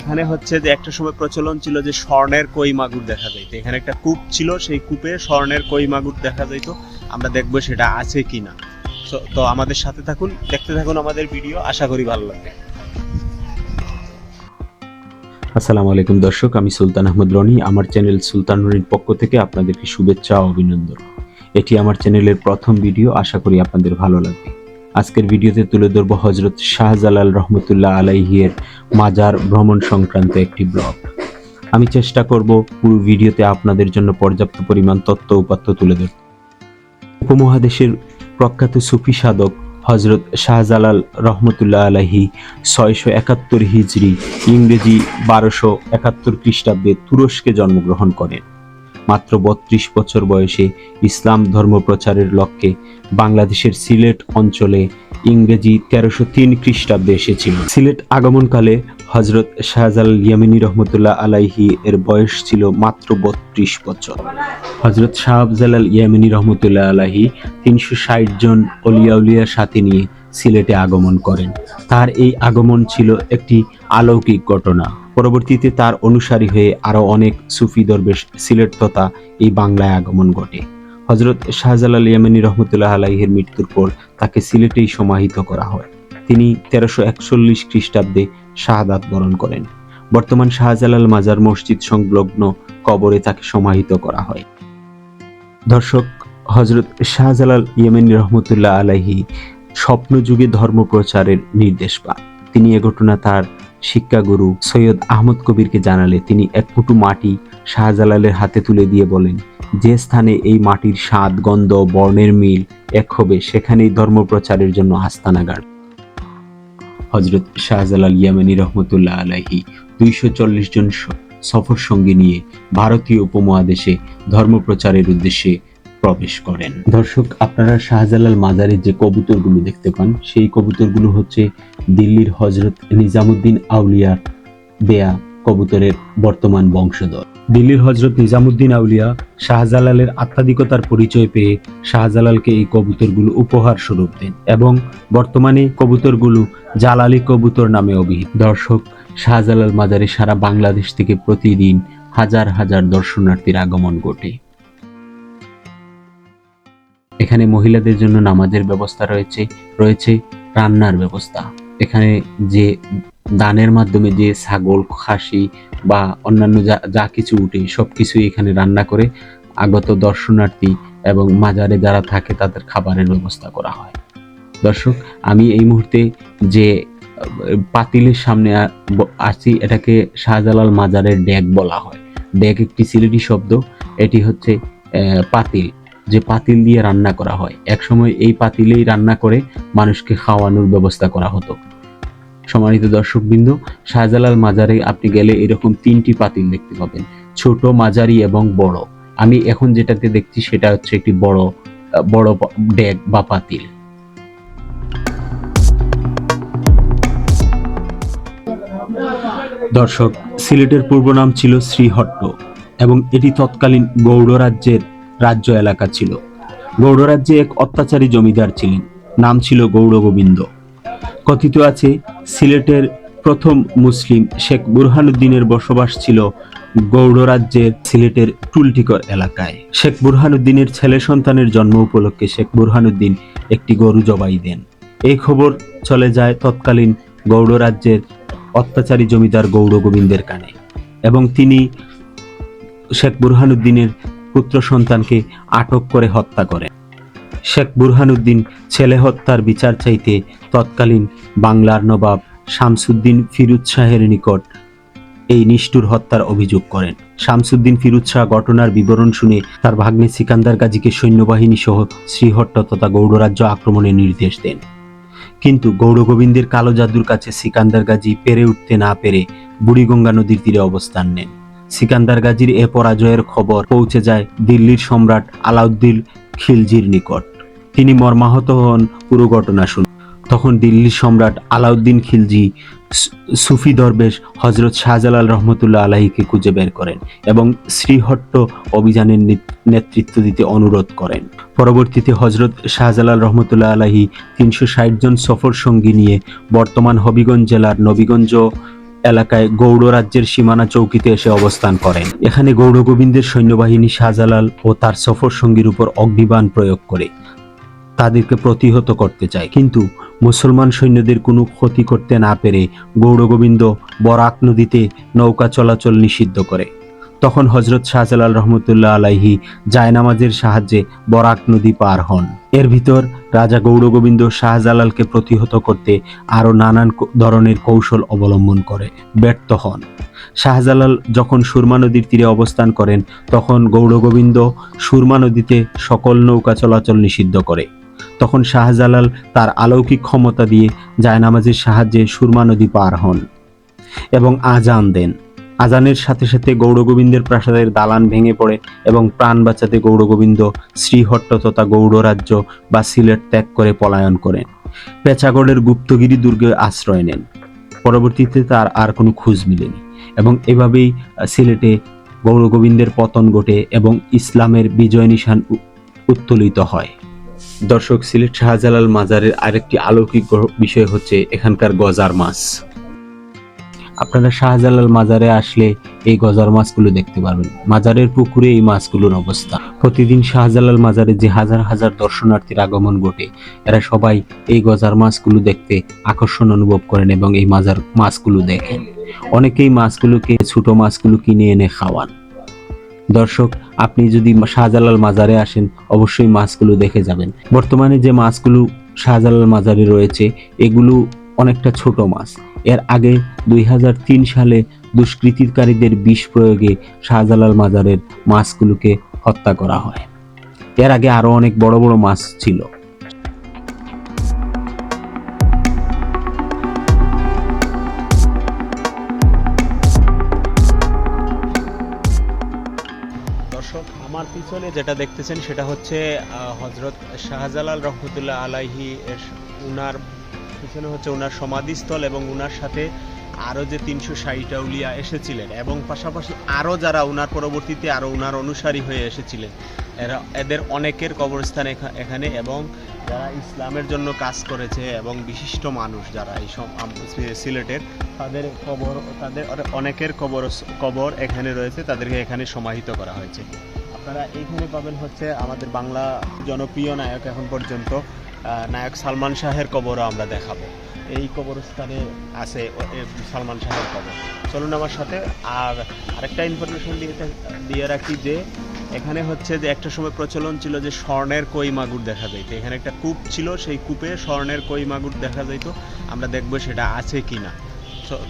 এখানে হচ্ছে যে একটা সময় প্রচলন ছিল যে স্বর্ণের কই মাগুর দেখা যাইতো। এখানে একটা কূপ ছিল সেই কূপে স্বর্ণের কই মাগুর দেখা যাইতো। আমরা দেখব সেটা আছে কিনা। So, তো আমাদের সাথে থাকুন দেখতে থাকুন আমাদের ভিডিও আশা করি ভালো লাগবে। আসসালামু আলাইকুম দর্শক আমি সুলতান আহমদ রনি। আমার চ্যানেল সুলতান রনির পক্ষ থেকে আপনাদেরকে শুভেচ্ছা ও অভিনন্দন। এটি আমার চ্যানেলের প্রথম ভিডিও আশা করি আপনাদের ভালো লাগবে। আজকের ভিডিওতে তুলে ধরব হজরত শাহজালাল রহমতুল্লাহ আলাইহিয়ের মাজার ভ্রমণ সংক্রান্ত একটি ব্লগ। আমি চেষ্টা করব পুরো ভিডিওতে আপনাদের জন্য পর্যাপ্ত পরিমাণ তথ্য উপাত্ত তুলে ধরতে। উপমহাদেশের প্রখ্যাত সুফি সাধক হজরত শাহজালাল রহমতুল্লাহ আলাহি ছয়শো একাত্তর হিজড়ি ইংরেজি বারোশো একাত্তর খ্রিস্টাব্দে তুরস্কে জন্মগ্রহণ করেন। মাত্র বত্রিশ বছর বয়সে ইসলাম ধর্ম প্রচারের লক্ষ্যে বাংলাদেশের সিলেট অঞ্চলে ইংরেজি তেরোশো তিন খ্রিস্টাব্দে এসেছিল। সিলেট আগমনকালে হজরত শাহজালাল ইয়ামিনী রহমতুল্লাহ আলাইহি এর বয়স ছিল মাত্র বত্রিশ বছর। হজরত শাহজালাল ইয়ামিনী রহমতুল্লাহ আলাহি তিনশো ষাট জন অলিয়াউলিয়ার সাথে নিয়ে সিলেটে আগমন করেন। তার এই আগমন ছিল একটি অলৌকিক ঘটনা। পরবর্তীতে তার অনুসারী হয়ে আরও অনেক সুফি দরবেশ সিলেট তথা এই বাংলায় আগমন ঘটে। হজরত শাহজালাল ইয়ামিনী রহমতুল্লাহ আলাইহের মৃত্যুর পর তাকে সিলেটেই সমাহিত করা হয়। তিনি তেরোশো একচল্লিশ খ্রিস্টাব্দে শাহাদাত বরণ করেন। বর্তমান শাহজালাল মাজার মসজিদ সংলগ্ন কবরে তাকে সমাহিত করা হয়। দর্শক হজরত শাহজালাল ইয়েমেনি রহমতুল্লাহ আলাহি স্বপ্নযুগে ধর্ম প্রচারের নির্দেশ পান। তিনি এ ঘটনা তার শিক্ষাগুরু সৈয়দ আহমদ কবিরকে জানালে তিনি এক ফুটু মাটি শাহজালালের হাতে তুলে দিয়ে বলেন, যে স্থানে এই মাটির স্বাদ, গন্ধ, বর্ণের মিল এক হবে, সেখানেই ধর্ম প্রচারের জন্য আস্তানাগার। হজরত শাহজালাল ইয়ামানি রহমতুল্লাহ আলাহি দুইশো চল্লিশ জন সফর সঙ্গী নিয়ে ভারতীয় উপমহাদেশে ধর্ম প্রচারের উদ্দেশ্যে প্রবেশ করেন। দর্শক আপনারা শাহজালাল মাজারের যে কবুতরগুলো দেখতে পান সেই কবুতরগুলো হচ্ছে দিল্লির হজরত নিজামুদ্দিন আউলিয়ার দেয়া কবুতরের বর্তমান বংশধর। দিল্লির হজরত নিজামুদ্দিন আউলিয়া শাহজালালের আত্মাধিকতার পরিচয় পেয়ে শাহজালালকে এই কবুতরগুলো উপহার স্বরূপ দেন এবং বর্তমানে কবুতরগুলো জালালি কবুতর নামে অভিহিত। দর্শক শাহজালাল মাজারে সারা বাংলাদেশ থেকে প্রতিদিন হাজার হাজার দর্শনার্থীর আগমন ঘটে। এখানে মহিলাদের জন্য নামাজের ব্যবস্থা রয়েছে রয়েছে রান্নার ব্যবস্থা। এখানে যে দানের মাধ্যমে যে ছাগল, খাসি বা অন্যান্য যা যা কিছু উঠে সব কিছুই এখানে রান্না করে আগত দর্শনার্থী এবং মাজারে যারা থাকে তাদের খাবারের ব্যবস্থা করা হয়। দর্শক, আমি এই মুহূর্তে যে, পাতিলের সামনে আ- ব- আছি এটাকে শাহজালাল মাজারের ড্যাগ বলা হয়। ড্যাগ একটি সিলেটি শব্দ, এটি হচ্ছে পাতিল। যে পাতিল দিয়ে রান্না করা হয়। একসময় এই পাতিলেই রান্না করে মানুষকে খাওয়ানোর ব্যবস্থা করা হতো। সম্মানিত দর্শকবৃন্দ, শাহজালাল মাজারে আপনি গেলে এরকম তিনটি পাতিল দেখতে পাবেন। ছোট, মাঝারি এবং বড়। আমি এখন যেটাতে দেখছি সেটা হচ্ছে একটি বড় বড় ডেক বা পাতিল। দর্শক, সিলেটের পূর্ব নাম ছিল শ্রীহট্ট এবং এটি তৎকালীন গৌড় রাজ্যের রাজ্য এলাকা ছিল। গৌড় রাজ্যে এক অত্যাচারী জমিদার ছিলেন, নাম ছিল গৌড় গোবিন্দ কথিত আছে, সিলেটের প্রথম মুসলিম শেখ বুরহানুদ্দিনের বসবাস ছিল গৌড় রাজ্যের সিলেটের টুলটিকর এলাকায়। শেখ বুরহানুদ্দিনের ছেলে সন্তানের জন্ম উপলক্ষে শেখ বুরহানুদ্দিন একটি গরু জবাই দেন। এই খবর চলে যায় তৎকালীন গৌড় রাজ্যের অত্যাচারী জমিদার গৌড় গোবিন্দের কানে এবং তিনি শেখ বুরহানুদ্দিনের পুত্র সন্তানকে আটক করে হত্যা করেন শেখ বুরহানুদ্দিন ছেলে হত্যার বিচার চাইতে তৎকালীন বাংলার নবাব শামসুদ্দিন ফিরুজ শাহের নিকট এই নিষ্ঠুর হত্যার অভিযোগ করেন। শামসুদ্দিন ফিরুজ শাহ ঘটনার বিবরণ শুনে তার ভাগ্নে সিকান্দার গাজীকে সৈন্যবাহিনী সহ শ্রীহট্ট তথা গৌড়রাজ্য আক্রমণের নির্দেশ দেন। কিন্তু গৌড় গোবিন্দের কালো জাদুর কাছে সিকান্দার গাজী পেরে উঠতে না পেরে বুড়িগঙ্গা নদীর তীরে অবস্থান নেন। সিকান্দার গাজীর এ পরাজয়ের খবর পৌঁছে যায় দিল্লির সম্রাট আলাউদ্দিন খিলজির নিকট। তিনি মর্মাহত হন পুরো ঘটনা শুনে। তখন দিল্লির সম্রাট আলাউদ্দিন খিলজি সুফি দরবেশ হজরত শাহজালাল রহমতুল্লাহ আলাহিকে খুঁজে বের করেন এবং শ্রীহট্ট অভিযানের নেতৃত্ব দিতে অনুরোধ করেন। পরবর্তীতে হজরত শাহজালাল রহমতুল্লাহ আলাহি তিনশো ষাট জন সফর সঙ্গী নিয়ে বর্তমান হবিগঞ্জ জেলার নবীগঞ্জ এলাকায় গৌড় রাজ্যের সীমানা চৌকিতে এসে অবস্থান করেন। এখানে গৌড় গোবিন্দের সৈন্যবাহিনী শাহজালাল ও তার সফর সঙ্গীর উপর অগ্নিবান প্রয়োগ করে তাদেরকে প্রতিহত করতে চায়। কিন্তু মুসলমান সৈন্যদের কোনো ক্ষতি করতে না পেরে গৌড় গোবিন্দ বরাক নদীতে নৌকা চলাচল নিষিদ্ধ করে। তখন হজরত শাহজালাল রহমতুল্লাহ আলাইহি জায়নামাজের সাহায্যে বরাক নদী পার হন। এর ভিতর রাজা গৌড় গোবিন্দ শাহজালালকে প্রতিহত করতে আরও নানান ধরনের কৌশল অবলম্বন করে, ব্যর্থ হন। শাহজালাল যখন সুরমা নদীর তীরে অবস্থান করেন, তখন গৌড় গোবিন্দ সুরমা নদীতে সকল নৌকা চলাচল নিষিদ্ধ করে। তখন শাহজালাল তার আলৌকিক ক্ষমতা দিয়ে জায়নামাজের সাহায্যে সুরমা নদী পার হন এবং আজান দেন। আজানের সাথে সাথে গৌড়গোবিন্দের প্রাসাদের দালান ভেঙে পড়ে এবং প্রাণ বাঁচাতে গৌড়গোবিন্দ শ্রীহট্ট তথা গৌড়রাজ্য বা সিলেট ত্যাগ করে পলায়ন করেন। পেঁচাগড়ের গুপ্তগিরি দুর্গে আশ্রয় নেন। পরবর্তীতে তার আর কোনো খোঁজ মিলেনি এবং এভাবেই সিলেটে গৌড়গোবিন্দের পতন ঘটে এবং ইসলামের বিজয় নিশান উত্তোলিত হয়। দর্শক, সিলেট শাহজালাল মাজারের আরেকটি আলৌকিক বিষয় হচ্ছে এখানকার গজার মাছ। আপনারা শাহজালাল মাজারে আসলে এই গজার মাছগুলো দেখতে পারবেন। মাজারের পুকুরে এই মাছগুলোর অবস্থা। প্রতিদিন শাহজালাল মাজারে যে হাজার হাজার দর্শনার্থীর আগমন ঘটে, এরা সবাই এই গজার মাছগুলো দেখতে আকর্ষণ অনুভব করেন এবং এই মাজার মাছগুলো দেখেন। অনেকেই মাছগুলোকে, ছোট মাছগুলো কিনে এনে খাওয়ান। দর্শক, আপনি যদি শাহজালাল মাজারে আসেন, অবশ্যই মাছগুলো দেখে যাবেন। বর্তমানে যে মাছগুলো শাহজালাল মাজারে রয়েছে, এগুলো অনেকটা ছোট মাছ। এর আগে দুই হাজার তিন সালে দুষ্কৃতিকারীদের বিষ প্রয়োগে শাহজালাল মাজারের মাছগুলোকে হত্যা করা হয়। এর আগে আরও অনেক বড় বড় মাছ ছিল। দর্শক, আমার পিছনে যেটা দেখতেছেন সেটা হচ্ছে হজরত শাহজালাল রহমতুল্লাহ আলাইহি এর উনার পিছনে হচ্ছে ওনার সমাধিস্থল এবং ওনার সাথে আরও যে তিনশো ষাটটা উলিয়া এসেছিলেন এবং পাশাপাশি আরও যারা ওনার পরবর্তীতে আরও ওনার অনুসারী হয়ে এসেছিলেন, এরা, এদের অনেকের কবরস্থান এখা- এখানে এবং যারা ইসলামের জন্য কাজ করেছে এবং বিশিষ্ট মানুষ যারা এই সব সিলেটের, তাদের কবর, তাদের অনেকের কবর কবর এখানে রয়েছে, তাদেরকে এখানে সমাহিত করা হয়েছে। আপনারা এইখানে পাবেন হচ্ছে আমাদের বাংলা জনপ্রিয় নায়ক এখন পর্যন্ত নায়ক সালমান শাহের কবরও আমরা দেখাবো। এই কবরস্থানে আছে সালমান শাহের কবর। চলুন আমার সাথে, আর আরেকটা ইনফরমেশন দিয়ে দিয়ে রাখি যে, এখানে হচ্ছে যে একটা সময় প্রচলন ছিল যে স্বর্ণের কই মাগুর দেখা যাইতো। এখানে একটা কূপ ছিল, সেই কূপে স্বর্ণের কই মাগুর দেখা যাইতো। আমরা দেখব সেটা আছে কি না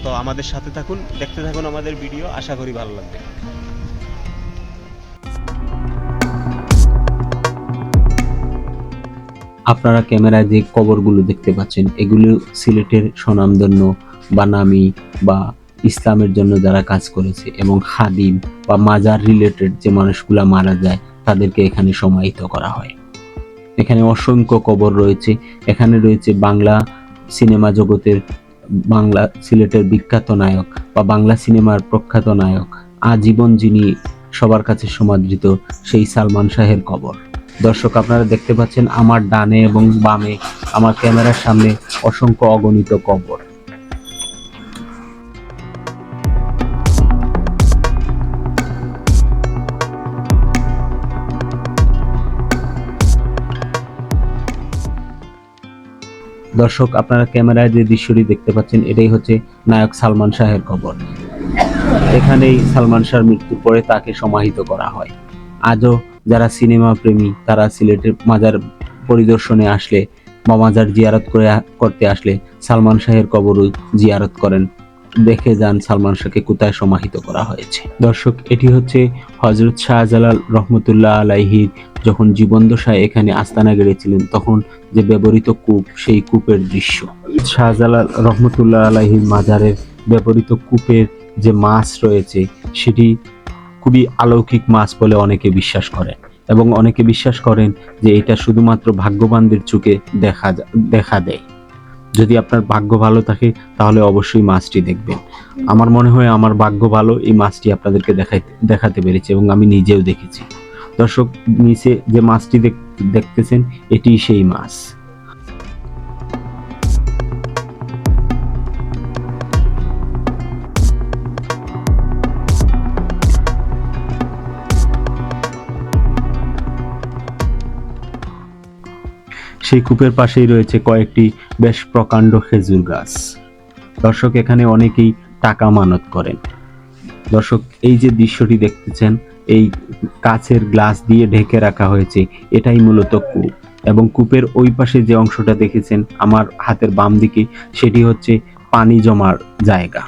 তো আমাদের সাথে থাকুন, দেখতে থাকুন আমাদের ভিডিও আশা করি ভালো লাগবে। আপনারা ক্যামেরায় যে কবরগুলো দেখতে পাচ্ছেন, এগুলো সিলেটের স্বনামধন্য বা নামি বা ইসলামের জন্য যারা কাজ করেছে এবং হাদিম বা মাজার রিলেটেড যে মানুষগুলো মারা যায়, তাদেরকে এখানে সমাহিত করা হয়। এখানে অসংখ্য কবর রয়েছে। এখানে রয়েছে বাংলা সিনেমা জগতের বাংলা সিলেটের বিখ্যাত নায়ক বা বাংলা সিনেমার প্রখ্যাত নায়ক, আজীবন যিনি সবার কাছে সমাদৃত সেই সালমান শাহের কবর। দর্শক, আপনারা দেখতে পাচ্ছেন আমার ডানে এবং বামে আমার ক্যামেরার সামনে অসংখ্য অগণিত কবর দর্শক, আপনারা ক্যামেরায় যে দৃশ্যটি দেখতে পাচ্ছেন, এটাই হচ্ছে নায়ক সালমান শাহের কবর। এখানেই সালমান শাহর মৃত্যুর পরে তাকে সমাহিত করা হয়। আজও যারা সিনেমা প্রেমী, তারা সিলেটের মাজার পরিদর্শনে আসলে বা মাজার জিয়ারত করে করতে আসলে সালমান শাহের কবরও জিয়ারত করেন। দেখে যান সালমান শাহকে কোথায় সমাহিত করা হয়েছে। দর্শক, এটি হচ্ছে হজরত শাহজালাল রহমতুল্লাহ আলাইহির যখন জীবনদশায় এখানে আস্তানা গেড়েছিলেন, তখন যে ব্যবহৃত কূপ, সেই কূপের দৃশ্য। শাহজালাল রহমতুল্লাহ আলাইহির মাজারের ব্যবহৃত কূপের যে মাছ রয়েছে, সেটি খুবই অলৌকিক মাছ বলে অনেকে বিশ্বাস করেন এবং অনেকে বিশ্বাস করেন যে এটা শুধুমাত্র ভাগ্যবানদের চোখে দেখা দেখা দেয়। যদি আপনার ভাগ্য ভালো থাকে, তাহলে অবশ্যই মাছটি দেখবেন। আমার মনে হয় আমার ভাগ্য ভালো এই মাছটি আপনাদেরকে দেখাইতে দেখাতে পেরেছি এবং আমি নিজেও দেখেছি। দর্শক, নিচে যে মাছটি দেখ- দেখতেছেন এটি সেই মাছ। সেই কূপের পাশেই রয়েছে কয়েকটি বেশ প্রকাণ্ড খেজুর গাছ। দর্শক, এখানে অনেকেই টাকা মানত করেন। দর্শক, এই যে দৃশ্যটি দেখতেছেন, এই কাচের গ্লাস দিয়ে ঢেকে রাখা হয়েছে, এটাই মূলত কূপ। এবং কূপের ওই পাশে যে অংশটা দেখেছেন, আমার হাতের বাম দিকে, সেটি হচ্ছে পানি জমার জায়গা।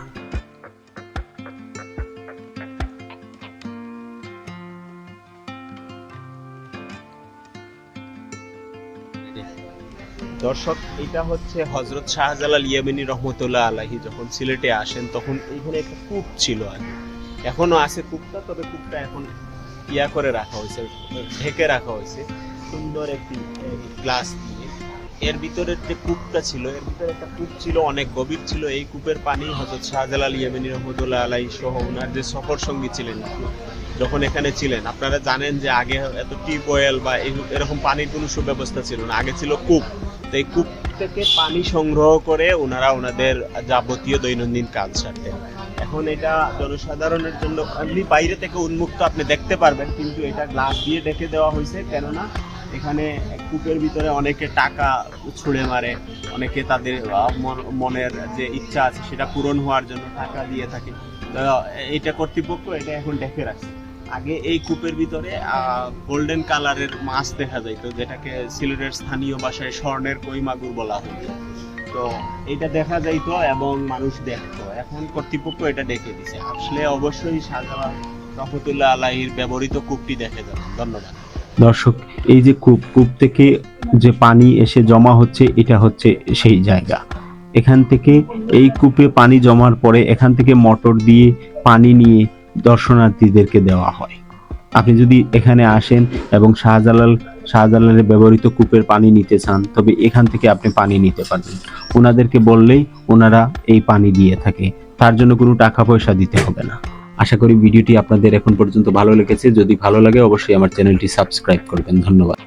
দর্শক, এটা হচ্ছে হজরত শাহজালাল ইয়ামিনী রহমতুল্লাহ আলাহি যখন সিলেটে আসেন, তখন এইখানে একটা কূপ ছিল আগে এখনও আছে কূপটা, তবে কূপটা এখন ইয়া করে রাখা হয়েছে, ঢেকে রাখা হয়েছে, সুন্দর একটি গ্লাস দিয়ে। এর ভিতরের যে কূপটা ছিল, এর ভিতরে একটা কূপ ছিল, অনেক গভীর ছিল। এই কূপের পানি হজরত শাহজালাল ইয়ামিনী রহমতুল্লাহ আলাহি সহ ওনার যে সফর সঙ্গী ছিলেন, যখন এখানে ছিলেন, আপনারা জানেন যে আগে এত টিউবওয়েল বা এরকম পানির কোনো সুব্যবস্থা ছিল না। আগে ছিল কূপ। তো এই কূপ থেকে পানি সংগ্রহ করে ওনারা ওনাদের যাবতীয় দৈনন্দিন কাজ সারতেন। এখন এটা জনসাধারণের জন্য এমনি বাইরে থেকে উন্মুক্ত আপনি দেখতে পারবেন, কিন্তু এটা গ্লাস দিয়ে ঢেকে দেওয়া হয়েছে, কেননা এখানে কূপের ভিতরে অনেকে টাকা ছুঁড়ে মারে, অনেকে তাদের মনের যে ইচ্ছা আছে সেটা পূরণ হওয়ার জন্য টাকা দিয়ে থাকে। এটা কর্তৃপক্ষ এটা এখন ডেকে রাখছে। আগে এই কূপের ভিতরে গোল্ডেন কালারের মাছ দেখা যাইতো, যেটাকে সিলেটের স্থানীয় ভাষায় স্বর্ণের কই মাগুর বলা হতো। তো এটা দেখা যাইতো এবং মানুষ দেখতো। এখন কর্তৃপক্ষ এটা ডেকে দিছে। আসলে অবশ্যই শাহজালাল রহমতুল্লাহ আলাহির ব্যবহৃত কূপটি দেখে যাবেন। ধন্যবাদ। দর্শক, এই যে কূপ কূপ থেকে যে পানি এসে জমা হচ্ছে, এটা হচ্ছে সেই জায়গা। এখান থেকে এই কূপে পানি জমার পরে এখান থেকে মোটর দিয়ে পানি নিয়ে দর্শনার্থীদেরকে দেওয়া হয়। আপনি যদি এখানে আসেন এবং শাহজালাল শাহজালালের ব্যবহৃত কূপের পানি নিতে চান, তবে এখান থেকে আপনি পানি নিতে পারবেন। ওনাদেরকে বললেই ওনারা এই পানি দিয়ে থাকে। তার জন্য কোনো টাকা পয়সা দিতে হবে না। আশা করি ভিডিওটি আপনাদের এখন পর্যন্ত ভালো লেগেছে। যদি ভালো লাগে, অবশ্যই আমার চ্যানেলটি সাবস্ক্রাইব করবেন। ধন্যবাদ।